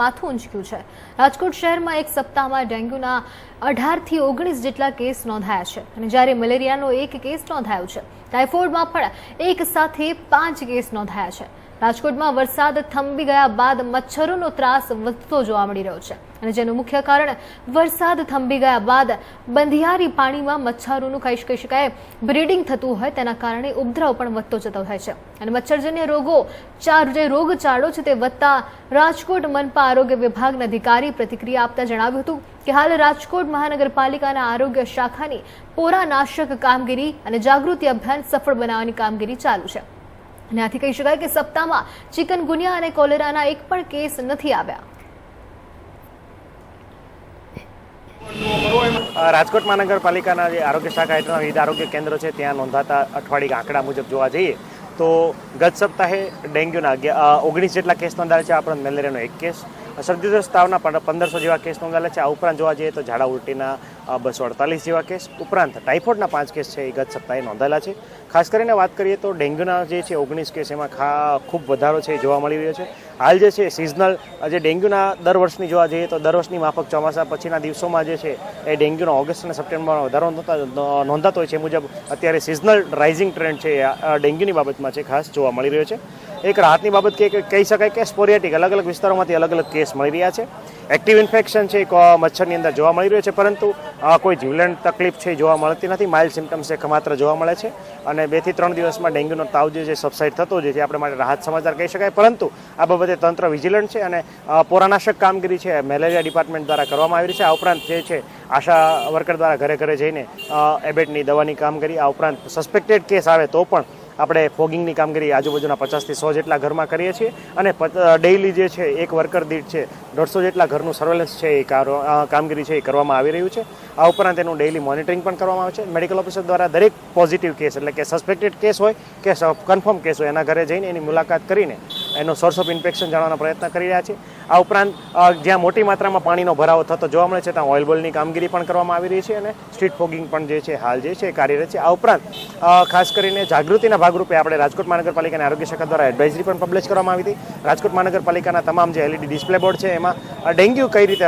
માથું ઊંચક્યું છે. રાજકોટ શહેરમાં એક સપ્તાહમાં ડેન્ગ્યુના અઢારથી ઓગણીસ જેટલા કેસ નોંધાયા છે અને જ્યારે મલેરિયાનો એક કેસ નોંધાયો છે, ટાઇફોઇડમાં પણ એક સાથે પાંચ કેસ નોંધાયા છે. રાજકોટમાં વરસાદ થંભી ગયા બાદ મચ્છરોનો ત્રાસ વધતો જોવા મળી રહ્યો છે. અને જેનું મુખ્ય કારણ વરસાદ થંભી ગયા બાદ બંધિયારી પાણીમાં મચ્છરોનું કહી કહી શકાય બ્રીડિંગ થતું હોય તેના કારણે ઉપદ્રવ પણ વધતો જતો હોય છે. અને મચ્છરજન્ય રોગો ચાર જે રોગચાળો છે તે વધતા રાજકોટ મનપા આરોગ્ય વિભાગના અધિકારી પ્રતિક્રિયા આપતા જણાવ્યું હતું કે હાલ રાજકોટ મહાનગરપાલિકાના આરોગ્ય શાખાની પોરાનાશક કામગીરી અને જાગૃતિ અભિયાન સફળ બનાવવાની કામગીરી ચાલુ છે. અને આથી કહી શકાય કે સપ્તાહમાં ચિકનગુનિયા અને કોલેરાના એક પણ કેસ નથી આવ્યા. રાજકોટ મહાનગરપાલિકાના જે આરોગ્ય શાખા હેઠળના વિવિધ આરોગ્ય કેન્દ્રો છે, ત્યાં નોંધાતા અઠવાડિયા આંકડા મુજબ જોવા જઈએ, તો ગત સપ્તાહે ડેન્ગ્યુના ઓગણીસ જેટલા કેસ નોંધાયા છે આપણો મેલેરિયાનો એક કેસ ઉધરસ તાવના પંદરસો જેવા કેસ નોંધાયેલા છે. આ ઉપરાંત જોવા જઈએ તો ઝાડા ઉલટીના બસો અડતાલીસ જેવા કેસ. ઉપરાંત ટાઇફોઇડના પાંચ કેસ છે એ ગત સપ્તાહે નોંધાયેલા છે. ખાસ કરીને વાત કરીએ તો ડેન્ગ્યુના જે છે ઓગણીસ કેસ એમાં ખા, ખૂબ વધારો છે એ જોવા મળી રહ્યો છે. હાલ જે છે સિઝનલ જે ડેન્ગ્યુના દર વર્ષની જોવા જઈએ તો દર વર્ષની માફક ચોમાસા પછીના દિવસોમાં જે છે એ ડેન્ગ્યુનો ઓગસ્ટ અને સપ્ટેમ્બરમાં વધારો નોંધતા- હોય છે મુજબ અત્યારે સિઝનલ રાઇઝિંગ ટ્રેન્ડ છે ડેન્ગ્યુની બાબતમાં છે ખાસ જોવા મળી રહ્યો છે. એક રાહતની બાબત કે કહી શકાય કે સ્પોરિયાટિક અલગ અલગ વિસ્તારોમાંથી અલગ અલગ કેસ મળી રહ્યા છે. એક્ટિવ ઇન્ફેક્શન છે એક મચ્છરની અંદર જોવા મળી રહ્યો છે, પરંતુ કોઈ જીવલેણ તકલીફ છે જોવા મળતી નથી. માઇલ્ડ સિમ્ટમ્સ એક માત્ર જોવા મળે છે અને બેથી ત્રણ દિવસમાં ડેન્ગ્યુનો તાવ જે છે સબસાઇડ થતો જે આપણે માટે રાહત સમાચાર કહી શકાય. પરંતુ આ બાબતે તંત્ર વિજિલન્ટ છે અને પોરાનાશક કામગીરી છે, મેલેરિયા ડિપાર્ટમેન્ટ દ્વારા કરવામાં આવી છે. આ ઉપરાંત જે છે, આશા વર્કર દ્વારા ઘરે ઘરે જઈને એબેટની દવાની કામગીરી, આ ઉપરાંત સસ્પેક્ટેડ કેસ આવે તો પણ આપણે ફોગિંગની કામગીરી આજુબાજુના પચાસથી સો જેટલા ઘરમાં કરીએ છીએ અને ડેઇલી જે છે એક વર્કર દીઠ છે દોઢસો જેટલા ઘરનું સર્વેલન્સ છે એ કામગીરી છે એ કરવામાં આવી રહ્યું છે. આ ઉપરાંત એનું ડેઇલી મોનિટરિંગ પણ કરવામાં આવે છે. મેડિકલ ઓફિસર દ્વારા દરેક પોઝિટિવ કેસ એટલે કે સસ્પેક્ટેડ કેસ હોય કે કન્ફર્મ કેસ હોય એના ઘરે જઈને એની મુલાકાત કરીને એનો સોર્સ ઓફ ઇન્ફેક્શન જાણવાનો પ્રયત્ન કરી રહ્યા છે. આ ઉપરાંત જ્યાં મોટી માત્રામાં પાણીનો ભરાવો થતો જોવા મળે છે, ત્યાં ઓઇલ બોલની કામગીરી પણ કરવામાં આવી રહી છે અને સ્ટ્રીટ ફોગિંગ પણ જે છે, હાલ જે છે, કાર્યરત છે. આ ઉપરાંત ખાસ કરીને જાગૃતિના ભાગરૂપે આપણે રાજકોટ મહાનગરપાલિકાની આરોગ્ય શાખા દ્વારા એડવાઇઝરી પણ પબ્લિશ કરવામાં આવી હતી. રાજકોટ મહાનગરપાલિકાના તમામ જે એલઈડી ડિસ્પ્લે બોર્ડ છે, એમાં ડેન્ગ્યુ કઈ રીતે